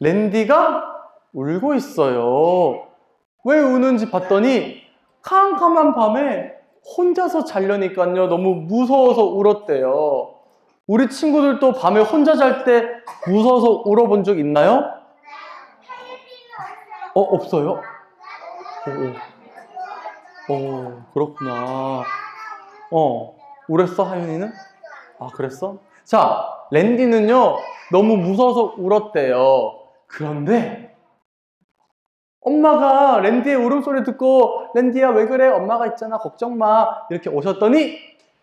랜디가 울고 있어요. 왜 우는지 봤더니 캄캄한 밤에 혼자서 자려니까요. 너무 무서워서 울었대요. 우리 친구들도 밤에 혼자 잘 때 무서워서 울어본 적 있나요? 어, 없어요? 오, 오, 그렇구나. 어, 울었어, 하윤이는? 아, 그랬어? 자, 랜디는요, 너무 무서워서 울었대요. 그런데, 엄마가 랜디의 울음소리 듣고, 랜디야, 왜 그래? 엄마가 있잖아. 걱정 마. 이렇게 오셨더니,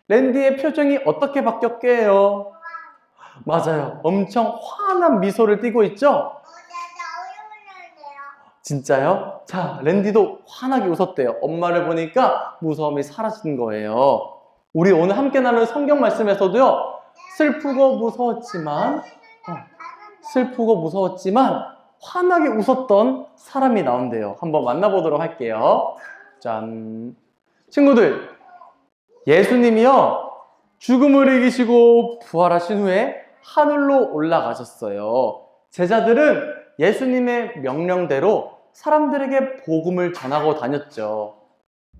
랜디의 표정이 어떻게 바뀌었게요? 맞아요. 엄청 환한 미소를 띠고 있죠? 진짜요? 자, 랜디도 환하게 웃었대요. 엄마를 보니까 무서움이 사라진 거예요. 우리 오늘 함께 나눌 성경 말씀에서도요, 슬프고 무서웠지만, 어, 슬프고 무서웠지만, 환하게 웃었던 사람이 나온대요. 한번 만나보도록 할게요. 짠. 친구들, 예수님이요, 죽음을 이기시고 부활하신 후에 하늘로 올라가셨어요. 제자들은 예수님의 명령대로 사람들에게 복음을 전하고 다녔죠.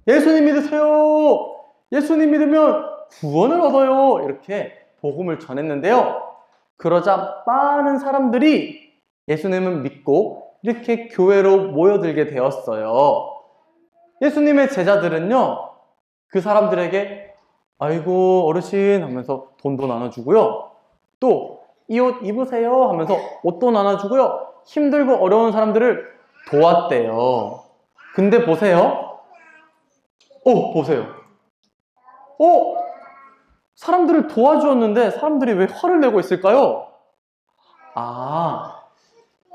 예수님 믿으세요! 예수님 믿으면 구원을 얻어요! 이렇게 복음을 전했는데요. 그러자 많은 사람들이 예수님을 믿고 이렇게 교회로 모여들게 되었어요. 예수님의 제자들은요, 그 사람들에게 아이고 어르신 하면서 돈도 나눠주고요. 또 이 옷 입으세요 하면서 옷도 나눠주고요. 힘들고 어려운 사람들을 도왔대요. 근데 보세요. 어, 보세요. 어? 사람들을 도와주었는데 사람들이 왜 화를 내고 있을까요? 아,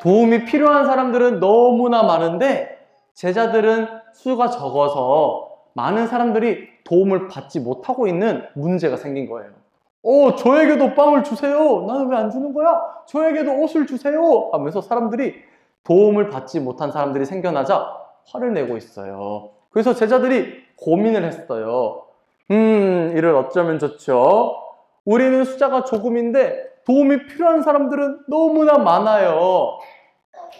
도움이 필요한 사람들은 너무나 많은데 제자들은 수가 적어서 많은 사람들이 도움을 받지 못하고 있는 문제가 생긴 거예요. 어, 저에게도 빵을 주세요. 나는 왜 안 주는 거야? 저에게도 옷을 주세요. 하면서 사람들이 도움을 받지 못한 사람들이 생겨나자 화를 내고 있어요. 그래서 제자들이 고민을 했어요. 음, 이를 어쩌면 좋죠? 우리는 숫자가 조금인데 도움이 필요한 사람들은 너무나 많아요.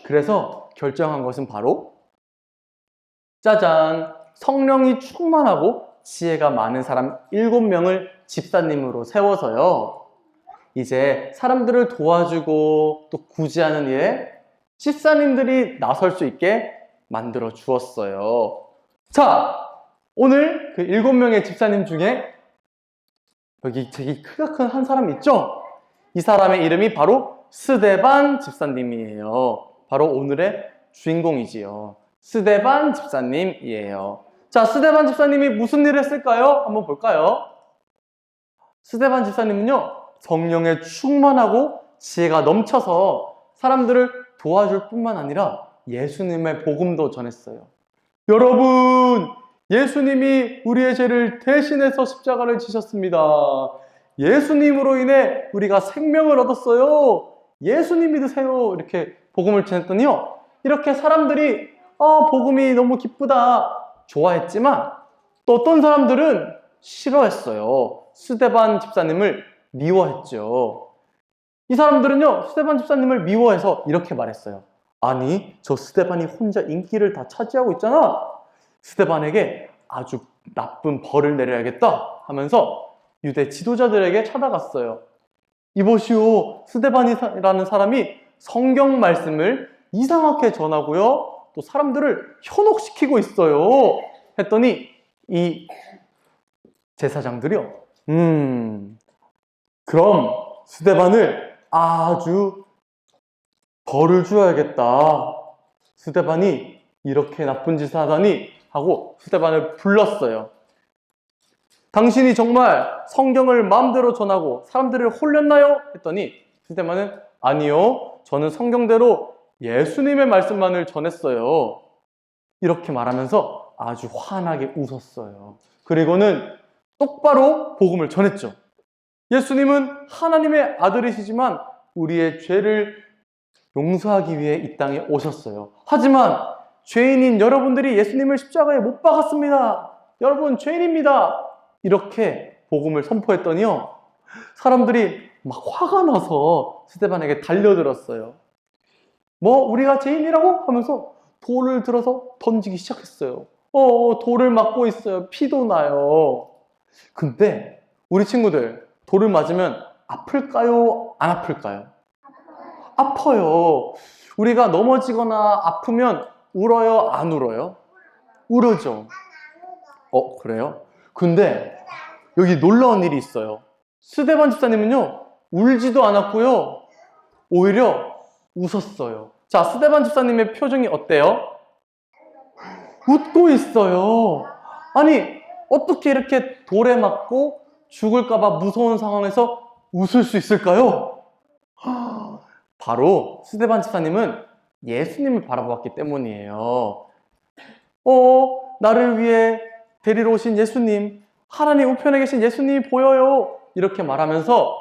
그래서 결정한 것은 바로 짜잔! 성령이 충만하고 지혜가 많은 사람 7명을 집사님으로 세워서요. 이제 사람들을 도와주고 또 구제하는 일에 집사님들이 나설 수 있게 만들어 주었어요. 자, 오늘 그 7명의 집사님 중에 여기 되게 크가 큰 한 사람 있죠? 이 사람의 이름이 바로 스데반 집사님이에요. 바로 오늘의 주인공이지요. 스데반 집사님이에요. 자, 스데반 집사님이 무슨 일을 했을까요? 한번 볼까요? 스데반 집사님은요, 성령에 충만하고 지혜가 넘쳐서 사람들을 도와줄 뿐만 아니라 예수님의 복음도 전했어요. 여러분, 예수님이 우리의 죄를 대신해서 십자가를 지셨습니다. 예수님으로 인해 우리가 생명을 얻었어요. 예수님 믿으세요. 이렇게 복음을 전했더니요. 이렇게 사람들이 아, 복음이 너무 기쁘다. 좋아했지만 또 어떤 사람들은 싫어했어요. 스데반 집사님을 미워했죠. 이 사람들은요, 스데반 집사님을 미워해서 이렇게 말했어요. 아니, 저 스데반이 혼자 인기를 다 차지하고 있잖아. 스데반에게 아주 나쁜 벌을 내려야겠다 하면서 유대 지도자들에게 찾아갔어요. 이보시오, 스데반이라는 사람이 성경 말씀을 이상하게 전하고요. 또 사람들을 현혹시키고 있어요. 했더니 이 제사장들이요. 음, 그럼 스데반을 아주 벌을 주어야겠다. 스데반이 이렇게 나쁜 짓을 하다니 하고 스데반을 불렀어요. 당신이 정말 성경을 마음대로 전하고 사람들을 홀렸나요? 했더니 스테반은 아니요. 저는 성경대로 예수님의 말씀만을 전했어요. 이렇게 말하면서 아주 환하게 웃었어요. 그리고는 똑바로 복음을 전했죠. 예수님은 하나님의 아들이시지만 우리의 죄를 용서하기 위해 이 땅에 오셨어요. 하지만 죄인인 여러분들이 예수님을 십자가에 못 박았습니다. 여러분 죄인입니다. 이렇게 복음을 선포했더니요. 사람들이 막 화가 나서 스테반에게 달려들었어요. 뭐 우리가 죄인이라고 하면서 돌을 들어서 던지기 시작했어요. 어, 돌을 맞고 있어요. 피도 나요. 근데 우리 친구들 돌을 맞으면 아플까요? 안 아플까요? 아파요. 우리가 넘어지거나 아프면 울어요? 안 울어요? 울어죠. 어, 그래요? 근데 여기 놀라운 일이 있어요. 스데반 집사님은요, 울지도 않았고요, 오히려 웃었어요. 자, 스데반 집사님의 표정이 어때요? 웃고 있어요. 아니, 어떻게 이렇게 돌에 맞고 죽을까봐 무서운 상황에서 웃을 수 있을까요? 바로 스데반 집사님은 예수님을 바라보았기 때문이에요. 어, 나를 위해 데리러 오신 예수님, 하나님 우편에 계신 예수님이 보여요. 이렇게 말하면서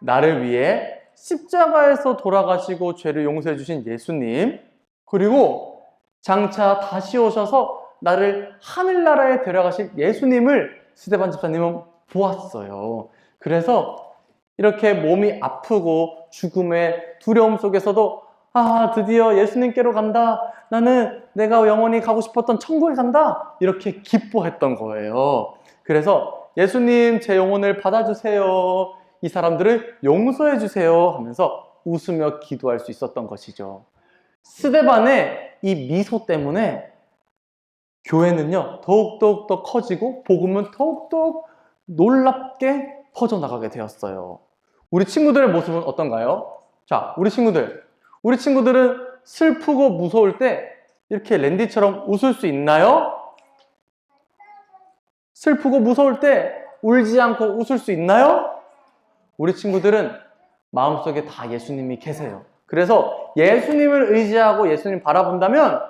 나를 위해 십자가에서 돌아가시고 죄를 용서해 주신 예수님, 그리고 장차 다시 오셔서 나를 하늘나라에 데려가실 예수님을 스데반 집사님은 보았어요. 그래서 이렇게 몸이 아프고 죽음의 두려움 속에서도 아, 드디어 예수님께로 간다. 나는 내가 영원히 가고 싶었던 천국에 간다. 이렇게 기뻐했던 거예요. 그래서 예수님 제 영혼을 받아주세요. 이 사람들을 용서해 주세요 하면서 웃으며 기도할 수 있었던 것이죠. 스데반의 이 미소 때문에 교회는요, 더욱더욱 더 커지고 복음은 더욱더욱 놀랍게 퍼져나가게 되었어요. 우리 친구들의 모습은 어떤가요? 자, 우리 친구들. 우리 친구들은 슬프고 무서울 때 이렇게 랜디처럼 웃을 수 있나요? 슬프고 무서울 때 울지 않고 웃을 수 있나요? 우리 친구들은 마음속에 다 예수님이 계세요. 그래서 예수님을 의지하고 예수님 바라본다면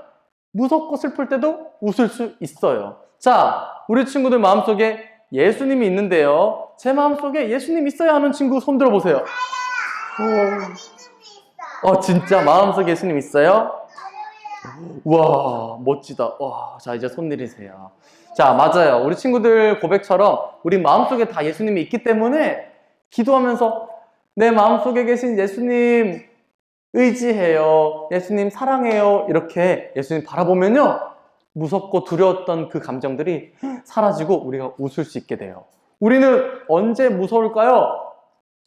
무섭고 슬플 때도 웃을 수 있어요. 자, 우리 친구들 마음속에 예수님이 있는데요. 제 마음속에 예수님 있어야 하는 친구 손 들어 보세요. 오. 어, 진짜 마음속에 예수님 있어요? 와, 멋지다. 와, 자, 이제 손 내리세요. 자, 맞아요. 우리 친구들 고백처럼 우리 마음속에 다 예수님이 있기 때문에 기도하면서 내 마음속에 계신 예수님 의지해요. 예수님 사랑해요. 이렇게 예수님 바라보면요. 무섭고 두려웠던 그 감정들이 사라지고 우리가 웃을 수 있게 돼요. 우리는 언제 무서울까요?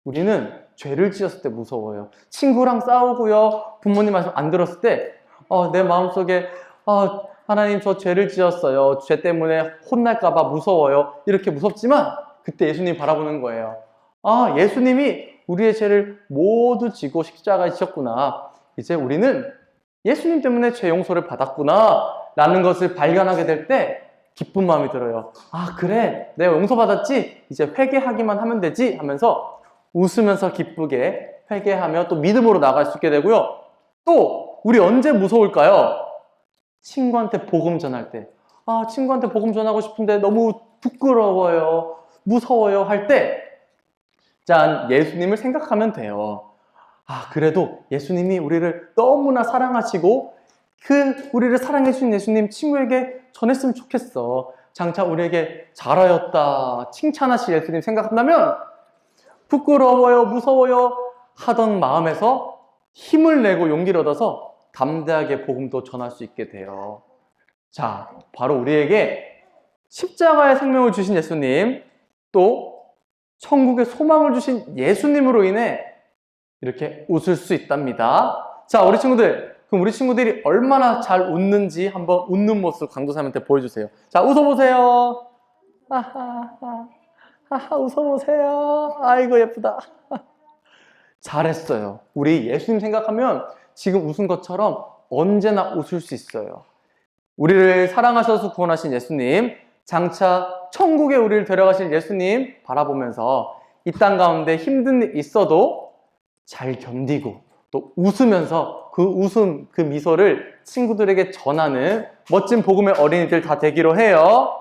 우리는 죄를 지었을 때 무서워요. 친구랑 싸우고요. 부모님 말씀 안 들었을 때, 어, 내 마음속에, 어, 하나님 저 죄를 지었어요. 죄 때문에 혼날까봐 무서워요. 이렇게 무섭지만, 그때 예수님 바라보는 거예요. 아, 예수님이 우리의 죄를 모두 지고 십자가에 지셨구나. 이제 우리는 예수님 때문에 죄 용서를 받았구나. 라는 것을 발견하게 될 때 기쁜 마음이 들어요. 아, 그래. 내가 용서받았지? 이제 회개하기만 하면 되지? 하면서 웃으면서 기쁘게 회개하며 또 믿음으로 나갈 수 있게 되고요. 또, 우리 언제 무서울까요? 친구한테 복음 전할 때. 아, 친구한테 복음 전하고 싶은데 너무 부끄러워요. 무서워요. 할 때, 짠, 예수님을 생각하면 돼요. 아, 그래도 예수님이 우리를 너무나 사랑하시고 그 우리를 사랑해 주신 예수님 친구에게 전했으면 좋겠어. 장차 우리에게 잘하였다. 칭찬하실 예수님 생각한다면 부끄러워요, 무서워요 하던 마음에서 힘을 내고 용기를 얻어서 담대하게 복음도 전할 수 있게 돼요. 자, 바로 우리에게 십자가의 생명을 주신 예수님, 또 천국의 소망을 주신 예수님으로 인해 이렇게 웃을 수 있답니다. 자, 우리 친구들, 그럼 우리 친구들이 얼마나 잘 웃는지 한번 웃는 모습 강도사님한테 보여주세요. 자, 웃어보세요. 하하하. 하하, 웃어보세요. 아이고, 예쁘다. 잘했어요. 우리 예수님 생각하면 지금 웃은 것처럼 언제나 웃을 수 있어요. 우리를 사랑하셔서 구원하신 예수님, 장차 천국에 우리를 데려가실 예수님 바라보면서 이 땅 가운데 힘든 일 있어도 잘 견디고 또 웃으면서 그 웃음, 그 미소를 친구들에게 전하는 멋진 복음의 어린이들 다 되기로 해요.